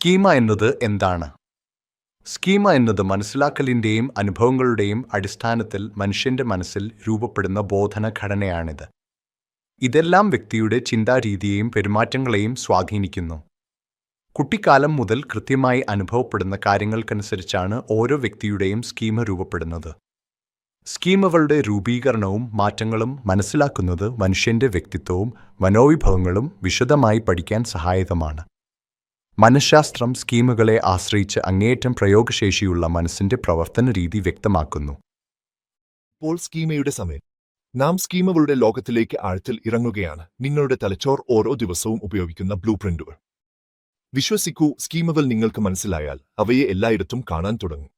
Schema എന്നത് എന്താണ്? Schema എന്നത് മനസ്സിലാക്കലിന്റെയും അനുഭവങ്ങളുടെയും അടിസ്ഥാനത്തിൽ മനുഷ്യന്റെ മനസ്സിൽ രൂപപ്പെടുന്ന ബോധനഘടനയാണിത്. ഇതെല്ലാം വ്യക്തിയുടെ ചിന്താരീതിയെയും പെരുമാറ്റങ്ങളെയും സ്വാധീനിക്കുന്നു. കുട്ടിക്കാലം മുതൽ കൃത്യമായി അനുഭവപ്പെടുന്ന കാര്യങ്ങൾക്കനുസരിച്ചാണ് ഓരോ വ്യക്തിയുടെയും സ്കീമ രൂപപ്പെടുന്നത്. സ്കീമുകളുടെ രൂപീകരണവും മാറ്റങ്ങളും മനസ്സിലാക്കുന്നത് മനുഷ്യന്റെ വ്യക്തിത്വവും മനോവിഭവങ്ങളും വിശദമായി പഠിക്കാൻ സഹായകമാണ്. മനഃശാസ്ത്രം സ്കീമുകളെ ആശ്രയിച്ച് അങ്ങേയറ്റം പ്രയോഗശേഷിയുള്ള മനസ്സിന്റെ പ്രവർത്തന രീതി വ്യക്തമാക്കുന്നു. ഇപ്പോൾ സ്കീമയുടെ സമയം. നാം സ്കീമുകളുടെ ലോകത്തിലേക്ക് ആഴത്തിൽ ഇറങ്ങുകയാണ്. നിങ്ങളുടെ തലച്ചോർ ഓരോ ദിവസവും ഉപയോഗിക്കുന്ന ബ്ലൂ പ്രിന്റുകൾ. വിശ്വസിക്കൂ സ്കീമുകൾ നിങ്ങൾക്ക് മനസ്സിലായാൽ അവയെ എല്ലായിടത്തും കാണാൻ തുടങ്ങും.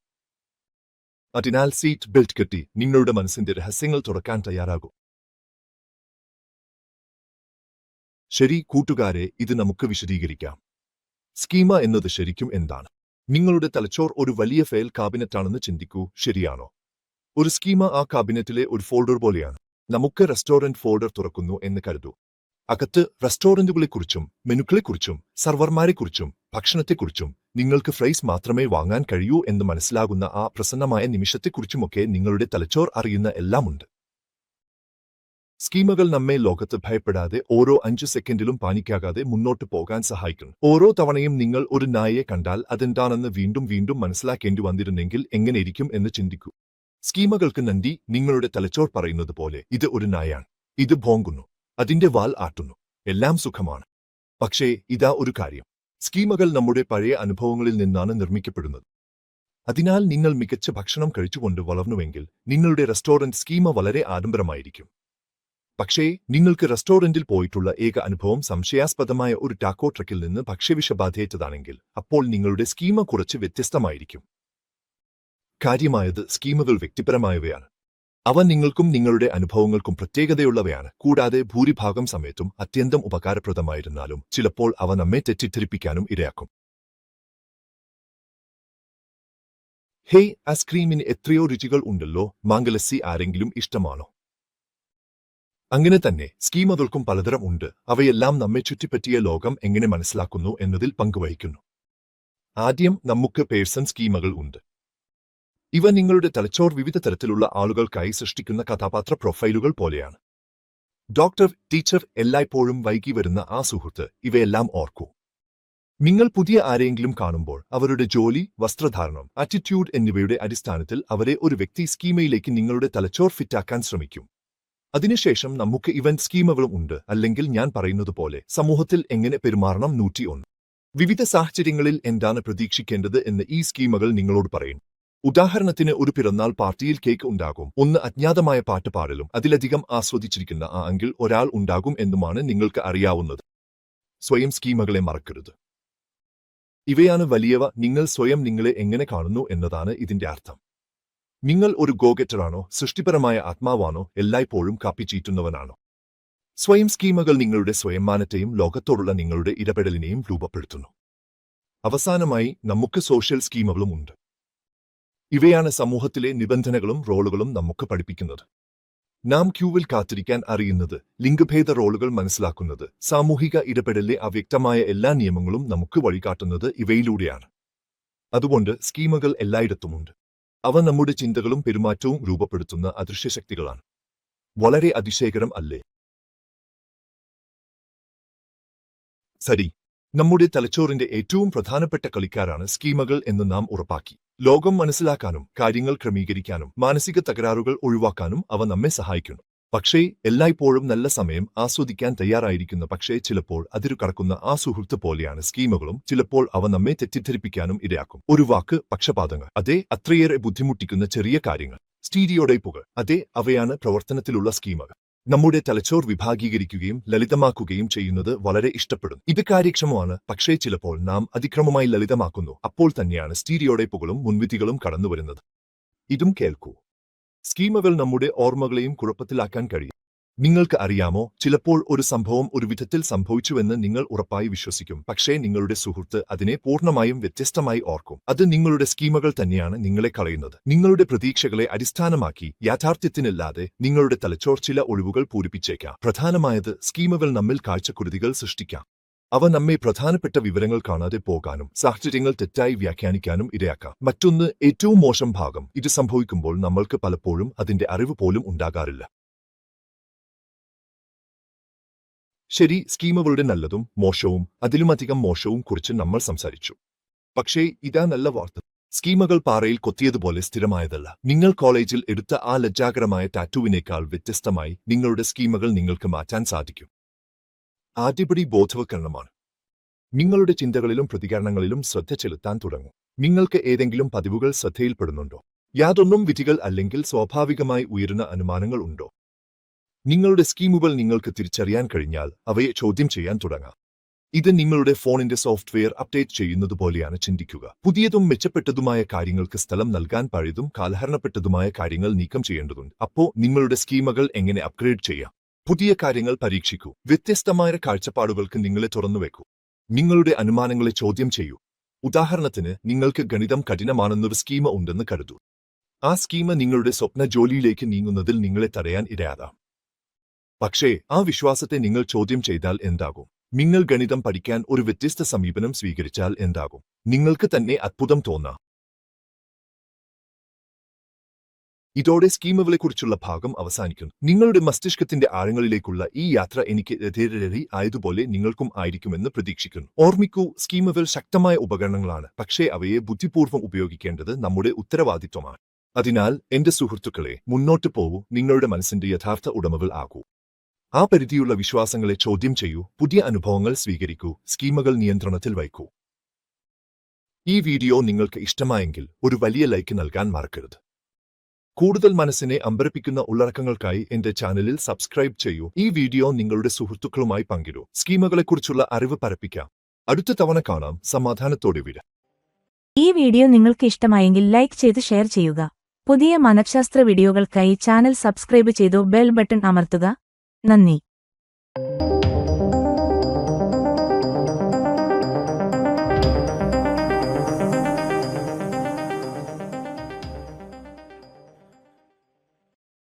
അതിനാൽ സീറ്റ് ബെൽറ്റ് കെട്ടി നിങ്ങളുടെ മനസ്സിന്റെ രഹസ്യങ്ങൾ തുറക്കാൻ തയ്യാറാകൂ. ശരി കൂട്ടുകാരെ ഇത് നമുക്ക് വിശദീകരിക്കാം. സ്കീമ എന്നത് ശരിക്കും എന്താണ്? നിങ്ങളുടെ തലച്ചോർ ഒരു വലിയ ഫയൽ കാബിനറ്റാണെന്ന് ചിന്തിക്കൂ ശരിയാണോ? ഒരു സ്കീമ ആ കാബിനറ്റിലെ ഒരു ഫോൾഡർ പോലെയാണ്. നമുക്ക് റെസ്റ്റോറന്റ് ഫോൾഡർ തുറക്കുന്നു എന്ന് കരുതൂ. അകത്ത് റെസ്റ്റോറന്റുകളെക്കുറിച്ചും മെനുക്കളെക്കുറിച്ചും സർവർമാരെക്കുറിച്ചും ഭക്ഷണത്തെക്കുറിച്ചും നിങ്ങൾക്ക് ഫ്രൈസ് മാത്രമേ വാങ്ങാൻ കഴിയൂ എന്ന് മനസ്സിലാകുന്ന ആ പ്രസന്നമായ നിമിഷത്തെക്കുറിച്ചുമൊക്കെ നിങ്ങളുടെ തലച്ചോർ അറിയുന്ന എല്ലാമുണ്ട്. സ്കീമകൾ നമ്മെ ലോകത്ത് ഭയപ്പെടാതെ ഓരോ അഞ്ച് സെക്കൻഡിലും പാനിക്കാകാതെ മുന്നോട്ട് പോകാൻ സഹായിക്കും ഓരോ തവണയും നിങ്ങൾ ഒരു നായയെ കണ്ടാൽ അതെന്താണെന്ന് വീണ്ടും വീണ്ടും മനസ്സിലാക്കേണ്ടി വന്നിരുന്നെങ്കിൽ എങ്ങനെയിരിക്കും എന്ന് ചിന്തിക്കൂ. സ്കീമകൾക്ക് നന്ദി നിങ്ങളുടെ തലച്ചോർ പറയുന്നത് പോലെ ഇത് ഒരു നായാണ്. ഇത് ഭോങ്കുന്നു. അതിന്റെ വാൽ ആട്ടുന്നു. എല്ലാം സുഖമാണ്. പക്ഷേ ഇതാ ഒരു കാര്യം. സ്കീമകൾ നമ്മുടെ പഴയ അനുഭവങ്ങളിൽ നിന്നാണ് നിർമ്മിക്കപ്പെടുന്നത്. അതിനാൽ നിങ്ങൾ മികച്ച ഭക്ഷണം കഴിച്ചുകൊണ്ട് വളർന്നുവെങ്കിൽ നിങ്ങളുടെ റെസ്റ്റോറന്റ് സ്കീമ വളരെ ആഡംബരമായിരിക്കും. പക്ഷേ നിങ്ങൾക്ക് റെസ്റ്റോറന്റിൽ പോയിട്ടുള്ള ഏക അനുഭവം സംശയാസ്പദമായ ഒരു ടാക്കോ ട്രക്കിൽ നിന്ന് ഭക്ഷ്യവിഷബാധയേറ്റതാണെങ്കിൽ അപ്പോൾ നിങ്ങളുടെ സ്കീമ കുറച്ച് വ്യത്യസ്തമായിരിക്കും. കാര്യമായത് സ്കീമുകൾ വ്യക്തിപരമായവയാണ്. അവ നിങ്ങൾക്കും നിങ്ങളുടെ അനുഭവങ്ങൾക്കും പ്രത്യേകതയുള്ളവയാണ്. കൂടാതെ ഭൂരിഭാഗം സമയത്തും അത്യന്തം ഉപകാരപ്രദമായിരുന്നാലും ചിലപ്പോൾ അവ നമ്മെ തെറ്റിദ്ധരിപ്പിക്കാനും ഇടയാക്കും. ഹേയ് ഐസ്ക്രീമിന് എത്രയോ രുചികൾ ഉണ്ടല്ലോ. മാംഗലസി ആരെങ്കിലും ഇഷ്ടമാണോ? അങ്ങനെ തന്നെ സ്കീമകൾക്കും പലതരം ഉണ്ട്. അവയെല്ലാം നമ്മെ ചുറ്റിപ്പറ്റിയ ലോകം എങ്ങനെ മനസ്സിലാക്കുന്നു എന്നതിൽ പങ്കുവഹിക്കുന്നു. ആദ്യം നമുക്ക് പേഴ്സൺ സ്കീമകൾ ഉണ്ട്. ഇവ നിങ്ങളുടെ തലച്ചോർ വിവിധ തരത്തിലുള്ള ആളുകൾക്കായി സൃഷ്ടിക്കുന്ന കഥാപാത്ര പ്രൊഫൈലുകൾ പോലെയാണ്. ഡോക്ടർ ടീച്ചർ എല്ലായ്പ്പോഴും വൈകി വരുന്ന ആ സുഹൃത്ത് ഇവയെല്ലാം ഓർക്കൂ. നിങ്ങൾ പുതിയ ആരെങ്കിലും കാണുമ്പോൾ അവരുടെ ജോലി വസ്ത്രധാരണം ആറ്റിറ്റ്യൂഡ് എന്നിവയുടെ അടിസ്ഥാനത്തിൽ അവരെ ഒരു വ്യക്തി സ്കീമയിലേക്ക് നിങ്ങളുടെ തലച്ചോർ ഫിറ്റാക്കാൻ ശ്രമിക്കും. അതിനുശേഷം നമുക്ക് ഇവന്റ് സ്കീമുകളും ഉണ്ട്. അല്ലെങ്കിൽ ഞാൻ പറയുന്നത് പോലെ സമൂഹത്തിൽ എങ്ങനെ പെരുമാറണം നൂറ്റി ഒന്ന്. വിവിധ സാഹചര്യങ്ങളിൽ എന്താണ് പ്രതീക്ഷിക്കേണ്ടത് എന്ന് ഈ സ്കീമുകൾ നിങ്ങളോട് പറയും. ഉദാഹരണത്തിന് ഒരു പിറന്നാൾ പാർട്ടിയിൽ കേക്ക് ഉണ്ടാകും. ഒന്ന് അജ്ഞാതമായ പാട്ട് പാടലും. അതിലധികം ആസ്വദിച്ചിരിക്കുന്ന ആ അങ്കിൽ ഒരാൾ ഉണ്ടാകും എന്നുമാണ് നിങ്ങൾക്ക് അറിയാവുന്നത്. സ്വയം സ്കീമുകളെ മറക്കരുത്. ഇവയാണ് വലിയവ. നിങ്ങൾ സ്വയം നിങ്ങളെ എങ്ങനെ കാണുന്നു എന്നതാണ് ഇതിന്റെ അർത്ഥം. നിങ്ങൾ ഒരു ഗോഗറ്ററാണോ സൃഷ്ടിപരമായ ആത്മാവാണോ എല്ലായ്പ്പോഴും കാപ്പിച്ചീറ്റുന്നവനാണോ സ്വയം സ്കീമകൾ നിങ്ങളുടെ സ്വയംമാനത്തെയും ലോകത്തോടുള്ള നിങ്ങളുടെ ഇടപെടലിനെയും രൂപപ്പെടുത്തുന്നു. അവസാനമായി നമുക്ക് സോഷ്യൽ സ്കീമകളും ഉണ്ട്. ഇവയാണ് സമൂഹത്തിലെ നിബന്ധനകളും റോളുകളും നമുക്ക് പഠിപ്പിക്കുന്നത്. നാം ക്യൂവിൽ കാത്തിരിക്കാൻ അറിയുന്നത് ലിംഗഭേദ റോളുകൾ മനസ്സിലാക്കുന്നത് സാമൂഹിക ഇടപെടലിലെ അവ്യക്തമായ എല്ലാ നിയമങ്ങളും നമുക്ക് വഴികാട്ടുന്നത് ഇവയിലൂടെയാണ്. അതുകൊണ്ട് സ്കീമുകൾ എല്ലായിടത്തുമുണ്ട്. അവ നമ്മുടെ ചിന്തകളും പെരുമാറ്റവും രൂപപ്പെടുത്തുന്ന അദൃശ്യശക്തികളാണ്. വളരെ അതിശയകരം അല്ലേ? സരി നമ്മുടെ തലച്ചോറിന്റെ ഏറ്റവും പ്രധാനപ്പെട്ട കളിക്കാരാണ് സ്കീമകൾ എന്ന് നാം ഉറപ്പാക്കി. ലോകം മനസ്സിലാക്കാനും കാര്യങ്ങൾ ക്രമീകരിക്കാനും മാനസിക തകരാറുകൾ ഒഴിവാക്കാനും അവ നമ്മെ സഹായിക്കുന്നു. പക്ഷേ എല്ലായ്പ്പോഴും നല്ല സമയം ആസ്വദിക്കാൻ തയ്യാറായിരിക്കുന്ന. പക്ഷേ ചിലപ്പോൾ അതിരു കടക്കുന്ന ആ സുഹൃത്ത് പോലെയാണ്. സ്കീമുകളും ചിലപ്പോൾ അവ നമ്മെ തെറ്റിദ്ധരിപ്പിക്കാനും ഇടയാക്കും ഒരു വാക്ക് പക്ഷപാതങ്ങൾ. അതെ അത്രയേറെ ബുദ്ധിമുട്ടിക്കുന്ന ചെറിയ കാര്യങ്ങൾ. സ്റ്റീരിയോടൈപ്പുകൾ അതെ അവയാണ് പ്രവർത്തനത്തിലുള്ള സ്കീമുകൾ. നമ്മുടെ തലച്ചോർ വിഭാഗീകരിക്കുകയും ലളിതമാക്കുകയും ചെയ്യുന്നത് വളരെ ഇഷ്ടപ്പെടും. ഇത് കാര്യക്ഷമമാണ്. പക്ഷേ ചിലപ്പോൾ നാം അതിക്രമമായി ലളിതമാക്കുന്നു. അപ്പോൾ തന്നെയാണ് സ്റ്റീരിയോടൈപ്പുകളും മുൻവിധികളും കടന്നുവരുന്നത്. ഇതും കേൾക്കൂ. സ്കീമകൾ നമ്മുടെ ഓർമ്മകളെയും കുഴപ്പത്തിലാക്കാൻ കഴിയും. നിങ്ങൾക്ക് അറിയാമോ ചിലപ്പോൾ ഒരു സംഭവം ഒരു വിധത്തിൽ സംഭവിച്ചുവെന്ന് നിങ്ങൾ ഉറപ്പായി വിശ്വസിക്കും. പക്ഷേ നിങ്ങളുടെ സുഹൃത്ത് അതിനെ പൂർണമായും വ്യത്യസ്തമായി ഓർക്കും. അത് നിങ്ങളുടെ സ്കീമകൾ തന്നെയാണ് നിങ്ങളെ കളയുന്നത്. നിങ്ങളുടെ പ്രതീക്ഷകളെ അടിസ്ഥാനമാക്കി യാഥാർത്ഥ്യത്തിനല്ലാതെ നിങ്ങളുടെ തലച്ചോർ ചില ഒഴിവുകൾ പൂരിപ്പിച്ചേക്കാം. പ്രധാനമായത് സ്കീമകൾ നമ്മിൽ കാഴ്ചക്കുരുതികൾ സൃഷ്ടിക്കാം. അവ നമ്മെ പ്രധാനപ്പെട്ട വിവരങ്ങൾ കാണാതെ പോകാനും സാഹചര്യങ്ങൾ തെറ്റായി വ്യാഖ്യാനിക്കാനും ഇടയാക്കാം. മറ്റൊന്ന് ഏറ്റവും മോശം ഭാഗം. ഇത് സംഭവിക്കുമ്പോൾ നമ്മൾക്ക് പലപ്പോഴും അതിന്റെ അറിവ് പോലും ഉണ്ടാകാറില്ല. ശരി സ്കീമുകളുടെ നല്ലതും മോശവും അതിലുമധികം മോശവും കുറിച്ച് നമ്മൾ സംസാരിച്ചു. പക്ഷേ ഇതാ നല്ല വാർത്ത. സ്കീമകൾ പാറയിൽ കൊത്തിയതുപോലെ സ്ഥിരമായതല്ല. നിങ്ങൾ കോളേജിൽ എടുത്ത ആ ലജ്ജാകരമായ ടാറ്റുവിനേക്കാൾ വ്യത്യസ്തമായി നിങ്ങളുടെ സ്കീമകൾ നിങ്ങൾക്ക് മാറ്റാൻ സാധിക്കും. ആദ്യപടി ബോധവൽക്കരണമാണ്. നിങ്ങളുടെ ചിന്തകളിലും പ്രതികരണങ്ങളിലും ശ്രദ്ധ ചെലുത്താൻ തുടങ്ങും. നിങ്ങൾക്ക് ഏതെങ്കിലും പതിവുകൾ ശ്രദ്ധയിൽപ്പെടുന്നുണ്ടോ? യാതൊന്നും വിധികൾ അല്ലെങ്കിൽ സ്വാഭാവികമായി ഉയരുന്ന അനുമാനങ്ങൾ ഉണ്ടോ? നിങ്ങളുടെ സ്കീമുകൾ നിങ്ങൾക്ക് തിരിച്ചറിയാൻ കഴിഞ്ഞാൽ അവയെ ചോദ്യം ചെയ്യാൻ തുടങ്ങാം. ഇത് നിങ്ങളുടെ ഫോണിന്റെ സോഫ്റ്റ്വെയർ അപ്ഡേറ്റ് ചെയ്യുന്നതുപോലെയാണ് ചിന്തിക്കുക. പുതിയതും മെച്ചപ്പെട്ടതുമായ കാര്യങ്ങൾക്ക് സ്ഥലം നൽകാൻ പഴയതും കാലഹരണപ്പെട്ടതുമായ കാര്യങ്ങൾ നീക്കം ചെയ്യേണ്ടതുണ്ട്. അപ്പോ നിങ്ങളുടെ സ്കീമകൾ എങ്ങനെ അപ്ഗ്രേഡ് ചെയ്യാം? പുതിയ കാര്യങ്ങൾ പരീക്ഷിക്കൂ. വ്യത്യസ്തമായ കാഴ്ചപ്പാടുകൾക്ക് നിങ്ങളെ തുറന്നുവെക്കൂ നിങ്ങളുടെ അനുമാനങ്ങളെ ചോദ്യം ചെയ്യൂ. ഉദാഹരണത്തിന് നിങ്ങൾക്ക് ഗണിതം കഠിനമാണെന്നൊരു സ്കീമ ഉണ്ടെന്ന് കരുതൂ. ആ സ്കീമ നിങ്ങളുടെ സ്വപ്ന ജോലിയിലേക്ക് നീങ്ങുന്നതിൽ നിങ്ങളെ തടയാൻ ഇടയാതാം പക്ഷേ ആ വിശ്വാസത്തെ നിങ്ങൾ ചോദ്യം ചെയ്താൽ എന്താകും? നിങ്ങൾ ഗണിതം പഠിക്കാൻ ഒരു വ്യത്യസ്ത സമീപനം സ്വീകരിച്ചാൽ എന്താകും? നിങ്ങൾക്ക് തന്നെ അത്ഭുതം തോന്നാം. ഇതോടെ സ്കീമുകളെക്കുറിച്ചുള്ള ഭാഗം അവസാനിക്കുന്നു. നിങ്ങളുടെ മസ്തിഷ്കത്തിന്റെ ആഴങ്ങളിലേക്കുള്ള ഈ യാത്ര എനിക്ക് എതിരേറി ആയതുപോലെ നിങ്ങൾക്കും ആയിരിക്കുമെന്ന് പ്രതീക്ഷിക്കുന്നു. ഓർമ്മിക്കൂ സ്കീമുകൾ ശക്തമായ ഉപകരണങ്ങളാണ്. പക്ഷേ അവയെ ബുദ്ധിപൂർവം ഉപയോഗിക്കേണ്ടത് നമ്മുടെ ഉത്തരവാദിത്വമാണ്. അതിനാൽ എന്റെ സുഹൃത്തുക്കളെ മുന്നോട്ട് പോവൂ. നിങ്ങളുടെ മനസ്സിന്റെ യഥാർത്ഥ ഉടമകൾ ആകൂ. ആ പരിധിയുള്ള വിശ്വാസങ്ങളെ ചോദ്യം ചെയ്യൂ. പുതിയ അനുഭവങ്ങൾ സ്വീകരിക്കൂ. സ്കീമുകൾ നിയന്ത്രണത്തിൽ വയ്ക്കൂ. ഈ വീഡിയോ നിങ്ങൾക്ക് ഇഷ്ടമായെങ്കിൽ ഒരു വലിയ ലൈക്ക് നൽകാൻ മറക്കരുത്. കൂടുതൽ മനസ്സിനെ അമ്പരപ്പിക്കുന്ന ഉള്ളടക്കങ്ങൾക്കായി എന്റെ ചാനലിൽ സബ്സ്ക്രൈബ് ചെയ്യൂ. ഈ വീഡിയോ നിങ്ങളുടെ സുഹൃത്തുക്കളുമായി പങ്കിടൂ. സ്കീമുകളെക്കുറിച്ചുള്ള അറിവ് പരപ്പിക്കാം. അടുത്ത തവണ കാണാം. സമാധാനത്തോടെ വിട. ഈ വീഡിയോ നിങ്ങൾക്ക് ഇഷ്ടമായെങ്കിൽ ലൈക്ക് ചെയ്ത് ഷെയർ ചെയ്യുക. പുതിയ മനഃശാസ്ത്ര വീഡിയോകൾക്കായി ചാനൽ സബ്സ്ക്രൈബ് ചെയ്തു ബെൽ ബട്ടൺ അമർത്തുക. നന്ദി.